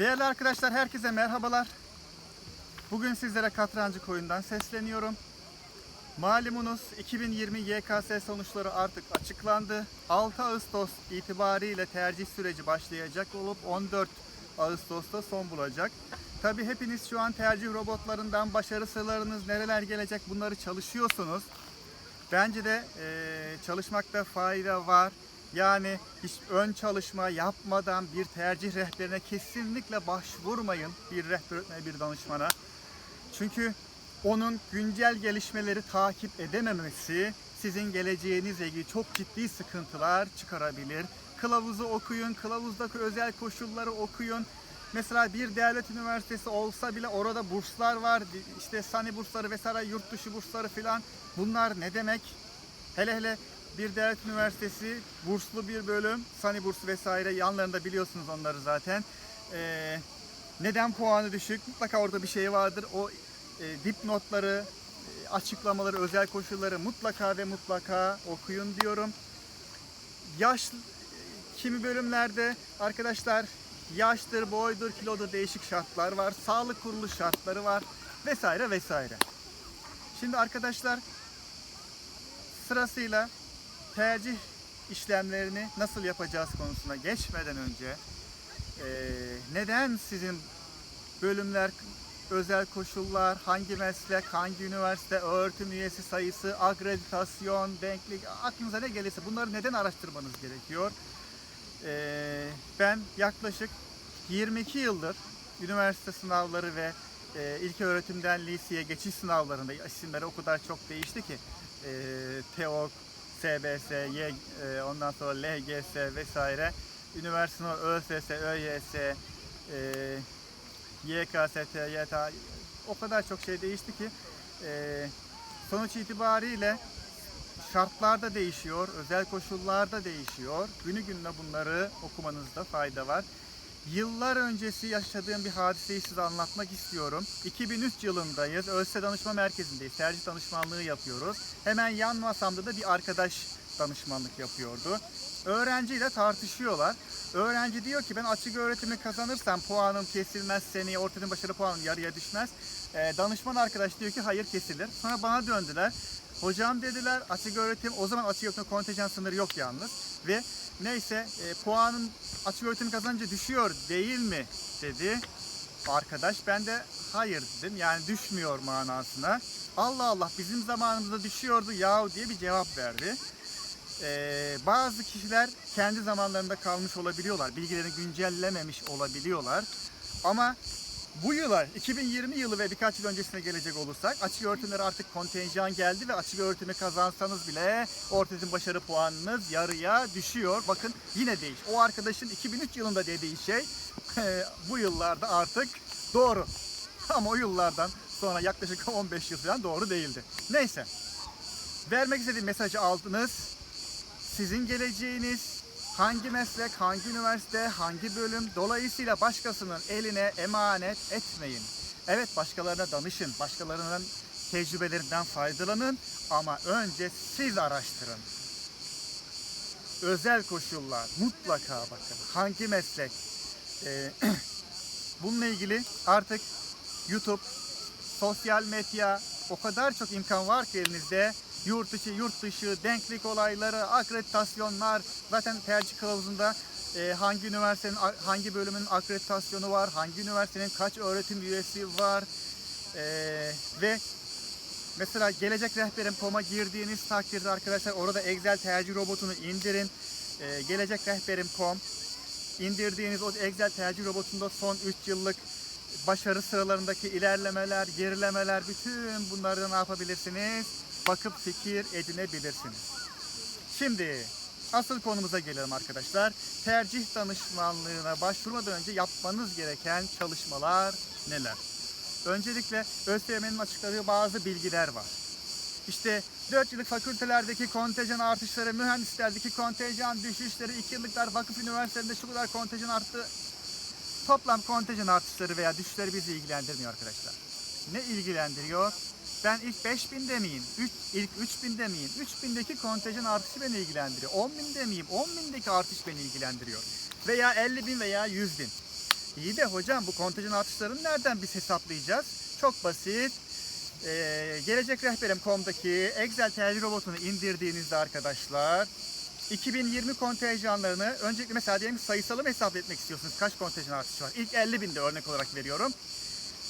Değerli arkadaşlar herkese merhabalar. Bugün sizlere Katrancı Koyun'dan sesleniyorum. Malumunuz 2020 YKS sonuçları artık açıklandı. 6 Ağustos itibariyle tercih süreci başlayacak olup 14 Ağustos'ta son bulacak. Tabi hepiniz şu an tercih robotlarından başarı sırlarınız nereler gelecek bunları çalışıyorsunuz. Bence de eee, çalışmakta fayda var. Yani hiç ön çalışma yapmadan bir tercih rehberine kesinlikle başvurmayın bir rehber bir danışmana. Çünkü onun güncel gelişmeleri takip edememesi sizin geleceğinizle ilgili çok ciddi sıkıntılar çıkarabilir. Kılavuzu okuyun, kılavuzdaki özel koşulları okuyun. Mesela bir devlet üniversitesi olsa bile orada burslar var. İşte sani bursları vesaire, yurt dışı bursları filan. Bunlar ne demek? Hele hele bir devlet üniversitesi burslu bir bölüm, sani bursu vesaire yanlarında biliyorsunuz onları zaten. Ee, neden puanı düşük? Mutlaka orada bir şey vardır. O e, dipnotları, e, açıklamaları, özel koşulları mutlaka ve mutlaka okuyun diyorum. Yaş e, kimi bölümlerde arkadaşlar yaştır, boydur, kilodur değişik şartlar var. Sağlık kurulu şartları var vesaire vesaire. Şimdi arkadaşlar sırasıyla tercih işlemlerini nasıl yapacağız konusuna geçmeden önce eee, neden sizin bölümler özel koşullar, hangi meslek, hangi üniversite, öğretim üyesi sayısı, akreditasyon, denklik, aklınıza ne gelirse bunları neden araştırmanız gerekiyor? Ee, ben yaklaşık 22 yıldır üniversite sınavları ve e, ilk öğretimden liseye geçiş sınavlarında isimleri o kadar çok değişti ki e, SBS, Y, e, ondan sonra LGS vesaire üniversite ÖSS, ÖYS, e, YKS, TYT o kadar çok şey değişti ki e, sonuç itibariyle şartlar da değişiyor, özel koşullar da değişiyor. Günü gününe bunları okumanızda fayda var. Yıllar öncesi yaşadığım bir hadiseyi size anlatmak istiyorum. 2003 yılındayız. ÖSS Danışma Merkezi'ndeyiz. Tercih danışmanlığı yapıyoruz. Hemen yan masamda da bir arkadaş danışmanlık yapıyordu. Öğrenciyle tartışıyorlar. Öğrenci diyor ki ben açık öğretimi kazanırsam puanım kesilmez seneye ortadan başarı puanım yarıya düşmez. Ee, danışman arkadaş diyor ki hayır kesilir. Sonra bana döndüler. Hocam dediler açık öğretim o zaman açık öğretim kontenjan sınırı yok yalnız. Ve neyse e, puanın açık öğretim kazanınca düşüyor değil mi dedi. Arkadaş ben de hayır dedim yani düşmüyor manasına. Allah Allah bizim zamanımızda düşüyordu yahu diye bir cevap verdi. Ee, bazı kişiler kendi zamanlarında kalmış olabiliyorlar. Bilgilerini güncellememiş olabiliyorlar. Ama bu yıla 2020 yılı ve birkaç yıl öncesine gelecek olursak açık öğretimlere artık kontenjan geldi ve açık öğretimi kazansanız bile ortaöğretim başarı puanınız yarıya düşüyor. Bakın yine değiş. O arkadaşın 2003 yılında dediği şey bu yıllarda artık doğru. Ama o yıllardan sonra yaklaşık 15 yıl falan doğru değildi. Neyse. Vermek istediğim mesajı aldınız. Sizin geleceğiniz hangi meslek, hangi üniversite, hangi bölüm dolayısıyla başkasının eline emanet etmeyin. Evet başkalarına danışın, başkalarının tecrübelerinden faydalanın ama önce siz araştırın. Özel koşullar mutlaka bakın. Hangi meslek? Ee, bununla ilgili artık YouTube, sosyal medya o kadar çok imkan var ki elinizde yurt içi, yurt dışı, denklik olayları, akreditasyonlar, zaten tercih kılavuzunda e, hangi üniversitenin, hangi bölümün akreditasyonu var, hangi üniversitenin kaç öğretim üyesi var e, ve mesela gelecek rehberim koma girdiğiniz takdirde arkadaşlar orada Excel tercih robotunu indirin. E, gelecek rehberim kom indirdiğiniz o Excel tercih robotunda son 3 yıllık başarı sıralarındaki ilerlemeler, gerilemeler bütün bunları ne yapabilirsiniz? Bakıp fikir edinebilirsiniz. Şimdi asıl konumuza gelelim arkadaşlar. Tercih danışmanlığına başvurmadan önce yapmanız gereken çalışmalar neler? Öncelikle ÖSYM'nin açıkladığı bazı bilgiler var. İşte 4 yıllık fakültelerdeki kontenjan artışları, mühendislerdeki kontenjan düşüşleri, 2 yıllıklar vakıf üniversitelerinde şu kadar kontenjan arttı. Toplam kontenjan artışları veya düşüşleri bizi ilgilendirmiyor arkadaşlar. Ne ilgilendiriyor? Ben ilk 5000'de miyim? Üç, ilk 3000'de miyim? 3000'deki kontenjan artışı beni ilgilendiriyor. 10.000'de miyim? 10.000'deki artış beni ilgilendiriyor. Veya 50.000 veya 100.000. İyi de hocam bu kontenjan artışlarını nereden biz hesaplayacağız? Çok basit. Ee, gelecek rehberim.com'daki Excel tercih robotunu indirdiğinizde arkadaşlar 2020 kontenjanlarını öncelikle mesela diyelim sayısalı mı hesap etmek istiyorsunuz? Kaç kontenjan artışı var? İlk 50 binde örnek olarak veriyorum.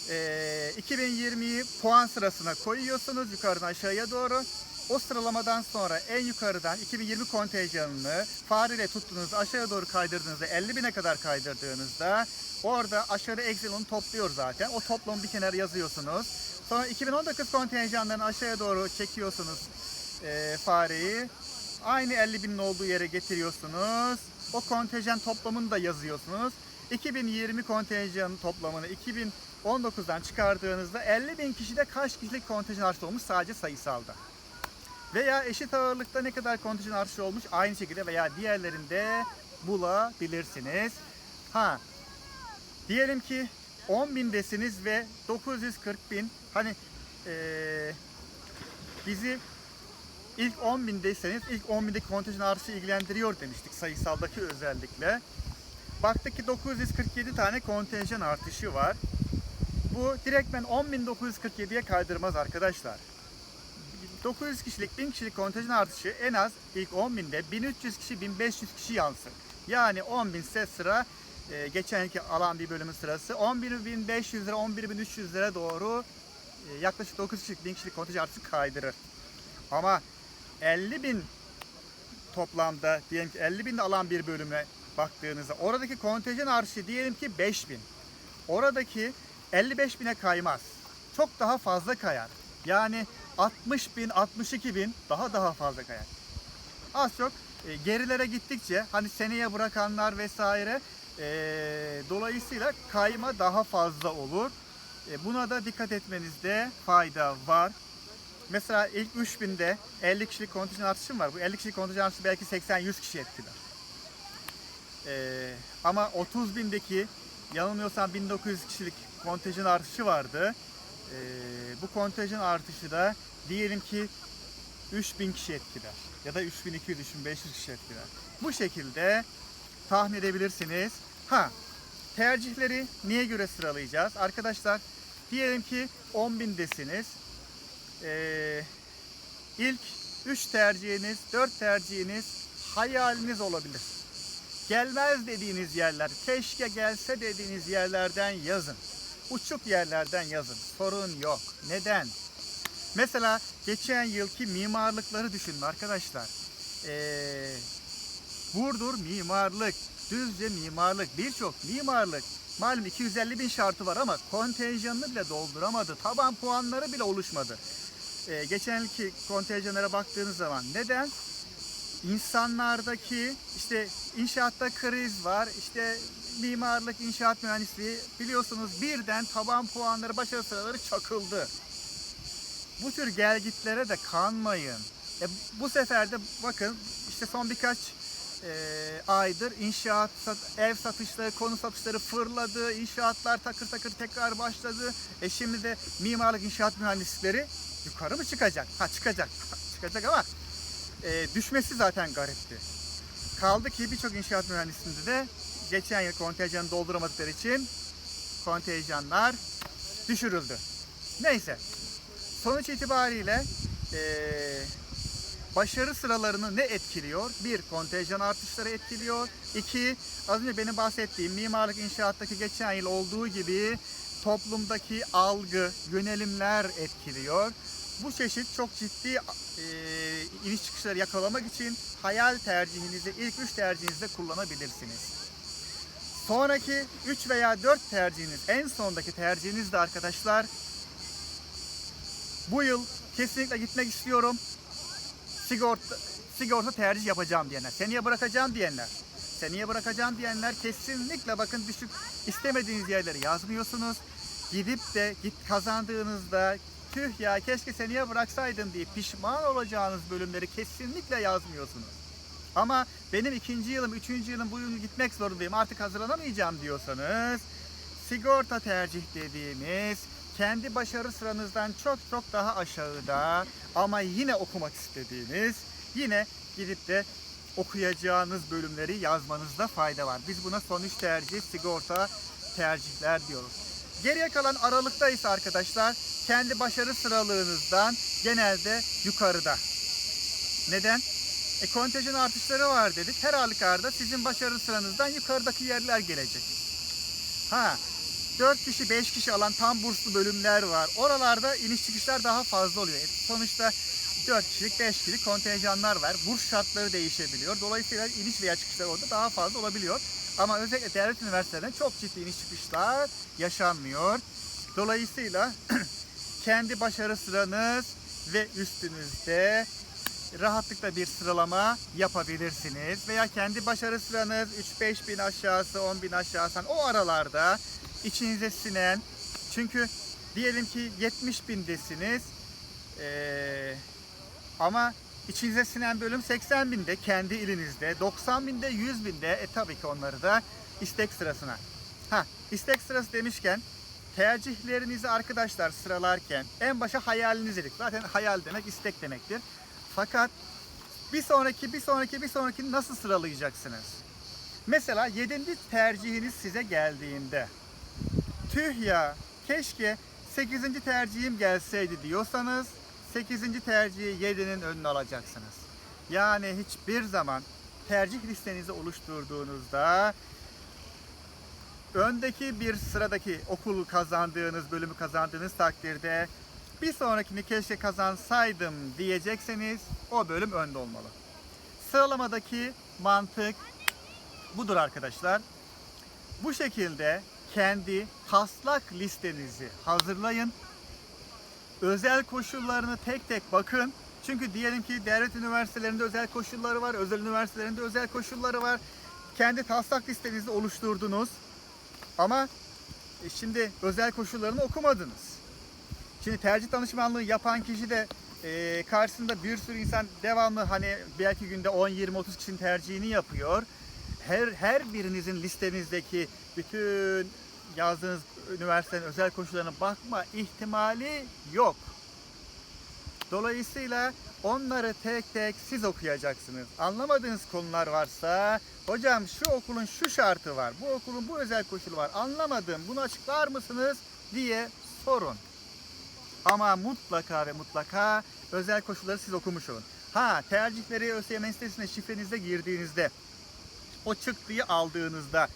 Ee, 2020'yi puan sırasına koyuyorsunuz yukarıdan aşağıya doğru. O sıralamadan sonra en yukarıdan 2020 kontenjanını fareyle tuttuğunuzda aşağıya doğru kaydırdığınızda 50 bine kadar kaydırdığınızda orada aşağıda Excel onu topluyor zaten. O toplamı bir kenara yazıyorsunuz. Sonra 2019 kontenjanlarını aşağıya doğru çekiyorsunuz e, fareyi. Aynı 50 binin olduğu yere getiriyorsunuz. O kontenjan toplamını da yazıyorsunuz. 2020 kontenjanın toplamını 2019'dan çıkardığınızda 50 bin kişide kaç kişilik kontenjan artışı olmuş sadece sayısalda. Veya eşit ağırlıkta ne kadar kontenjan artışı olmuş aynı şekilde veya diğerlerinde bulabilirsiniz. Ha diyelim ki 10 bindesiniz ve 940 bin hani eee, bizi ilk 10 bindeyseniz ilk 10 bindeki kontenjan artışı ilgilendiriyor demiştik sayısaldaki özellikle. Baktık ki 947 tane kontenjan artışı var. Bu direktmen 10.947'ye kaydırmaz arkadaşlar. 900 kişilik 1000 kişilik kontenjan artışı en az ilk 10 binde 1300 kişi 1500 kişi yansın. Yani 10 bin ise sıra e, geçen yılki alan bir bölümün sırası 11.500 lira 11.300 lira doğru e, yaklaşık 9 kişilik 1000 kişilik kontenjan artışı kaydırır. Ama 50 bin toplamda diyelim ki 50 bin alan bir bölüme baktığınızda oradaki kontenjan artışı diyelim ki 5 bin. Oradaki 55 bine kaymaz. Çok daha fazla kayar. Yani 60 bin, 62 bin daha daha fazla kayar. Az çok e, gerilere gittikçe hani seneye bırakanlar vesaire e, dolayısıyla kayma daha fazla olur. E, buna da dikkat etmenizde fayda var. Mesela ilk 3000'de 50 kişilik kontenjan artışım var. Bu 50 kişilik kontenjan artışı belki 80-100 kişi etkiler. Ee, ama 30 bindeki yanılmıyorsam 1900 kişilik kontenjan artışı vardı. Ee, bu kontenjan artışı da diyelim ki 3000 kişi etkiler. Ya da 3200-3500 kişi etkiler. Bu şekilde tahmin edebilirsiniz. Ha, tercihleri niye göre sıralayacağız? Arkadaşlar diyelim ki 10 bindesiniz. Ee, ilk 3 tercihiniz, 4 tercihiniz hayaliniz olabilir. Gelmez dediğiniz yerler, keşke gelse dediğiniz yerlerden yazın. Uçuk yerlerden yazın. Sorun yok. Neden? Mesela geçen yılki mimarlıkları düşünün arkadaşlar. Ee, Burdur mimarlık, Düzce mimarlık, birçok mimarlık. Malum 250 bin şartı var ama kontenjanını bile dolduramadı. Taban puanları bile oluşmadı. Ee, geçen yılki kontenjanlara baktığınız zaman neden? İnsanlardaki işte inşaatta kriz var, işte mimarlık, inşaat mühendisliği biliyorsunuz birden taban puanları, başarı sıraları çakıldı. Bu tür gelgitlere de kanmayın. E, bu sefer de bakın işte son birkaç e, aydır inşaat, ev satışları, konu satışları fırladı, inşaatlar takır takır tekrar başladı. E şimdi de mimarlık, inşaat mühendislikleri yukarı mı çıkacak? Ha çıkacak, çıkacak ama e, düşmesi zaten garipti. Kaldı ki birçok inşaat mühendisliğinde de geçen yıl kontenjanı dolduramadıkları için kontenjanlar düşürüldü. Neyse. Sonuç itibariyle e, başarı sıralarını ne etkiliyor? Bir, kontenjan artışları etkiliyor. İki, az önce benim bahsettiğim mimarlık inşaattaki geçen yıl olduğu gibi toplumdaki algı, yönelimler etkiliyor. Bu çeşit çok ciddi e, iniş çıkışları yakalamak için hayal tercihinizi ilk üç tercihinizde kullanabilirsiniz. Sonraki 3 veya 4 tercihiniz, en sondaki tercihiniz de arkadaşlar bu yıl kesinlikle gitmek istiyorum. Sigorta, sigorta tercih yapacağım diyenler, seneye bırakacağım diyenler, seneye bırakacağım diyenler kesinlikle bakın düşük istemediğiniz yerleri yazmıyorsunuz. Gidip de git kazandığınızda tüh ya keşke seneye bıraksaydım diye pişman olacağınız bölümleri kesinlikle yazmıyorsunuz. Ama benim ikinci yılım, üçüncü yılım bu yıl gitmek zorundayım artık hazırlanamayacağım diyorsanız sigorta tercih dediğimiz kendi başarı sıranızdan çok çok daha aşağıda ama yine okumak istediğiniz yine gidip de okuyacağınız bölümleri yazmanızda fayda var. Biz buna son üç tercih sigorta tercihler diyoruz. Geriye kalan aralıkta ise arkadaşlar kendi başarı sıralığınızdan genelde yukarıda. Neden? E, kontenjan artışları var dedik. Her halükarda sizin başarı sıranızdan yukarıdaki yerler gelecek. Ha, 4 kişi 5 kişi alan tam burslu bölümler var. Oralarda iniş çıkışlar daha fazla oluyor. E, Sonuçta 4 kişilik 5 kişilik kontenjanlar var. Burs şartları değişebiliyor. Dolayısıyla iniş veya çıkışlar orada daha fazla olabiliyor. Ama özellikle devlet üniversitelerinde çok ciddi iniş çıkışlar yaşanmıyor. Dolayısıyla kendi başarı sıranız ve üstünüzde rahatlıkla bir sıralama yapabilirsiniz. Veya kendi başarı sıranız 3-5 bin aşağısı, 10 bin aşağısı o aralarda içinize sinen çünkü diyelim ki 70 bindesiniz ee, ama içinize sinen bölüm 80 binde kendi ilinizde 90 binde 100 binde e tabii ki onları da istek sırasına. Ha istek sırası demişken tercihlerinizi arkadaşlar sıralarken en başa hayaliniz dedik. Zaten hayal demek istek demektir. Fakat bir sonraki, bir sonraki, bir sonraki nasıl sıralayacaksınız? Mesela yedinci tercihiniz size geldiğinde tüh ya keşke 8. tercihim gelseydi diyorsanız 8. tercihi 7'nin önüne alacaksınız. Yani hiçbir zaman tercih listenizi oluşturduğunuzda öndeki bir sıradaki okulu kazandığınız, bölümü kazandığınız takdirde bir sonrakini keşke kazansaydım diyecekseniz o bölüm önde olmalı. Sıralamadaki mantık budur arkadaşlar. Bu şekilde kendi taslak listenizi hazırlayın. Özel koşullarını tek tek bakın. Çünkü diyelim ki devlet üniversitelerinde özel koşulları var, özel üniversitelerinde özel koşulları var. Kendi taslak listenizi oluşturdunuz. Ama e, şimdi özel koşullarını okumadınız. Şimdi tercih danışmanlığı yapan kişi de e, karşısında bir sürü insan devamlı hani belki günde 10, 20, 30 kişinin tercihini yapıyor. Her her birinizin listenizdeki bütün yazdığınız üniversitenin özel koşullarına bakma ihtimali yok. Dolayısıyla onları tek tek siz okuyacaksınız. Anlamadığınız konular varsa, hocam şu okulun şu şartı var, bu okulun bu özel koşulu var, anlamadım, bunu açıklar mısınız diye sorun. Ama mutlaka ve mutlaka özel koşulları siz okumuş olun. Ha tercihleri ÖSYM sitesine şifrenizde girdiğinizde o çıktıyı aldığınızda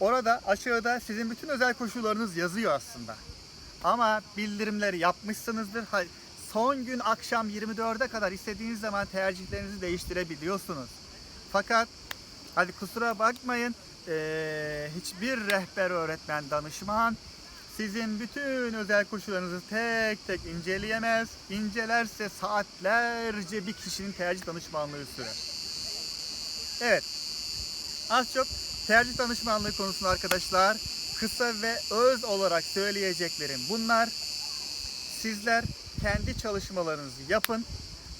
orada aşağıda sizin bütün özel koşullarınız yazıyor aslında. Ama bildirimleri yapmışsınızdır. Son gün akşam 24'e kadar istediğiniz zaman tercihlerinizi değiştirebiliyorsunuz. Fakat hadi kusura bakmayın eee, hiçbir rehber öğretmen danışman sizin bütün özel koşullarınızı tek tek inceleyemez. İncelerse saatlerce bir kişinin tercih danışmanlığı sürer. Evet. Az çok tercih danışmanlığı konusunda arkadaşlar kısa ve öz olarak söyleyeceklerim bunlar. Sizler kendi çalışmalarınızı yapın.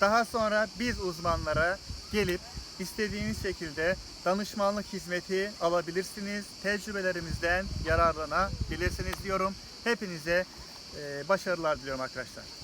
Daha sonra biz uzmanlara gelip istediğiniz şekilde danışmanlık hizmeti alabilirsiniz. Tecrübelerimizden yararlanabilirsiniz diyorum. Hepinize başarılar diliyorum arkadaşlar.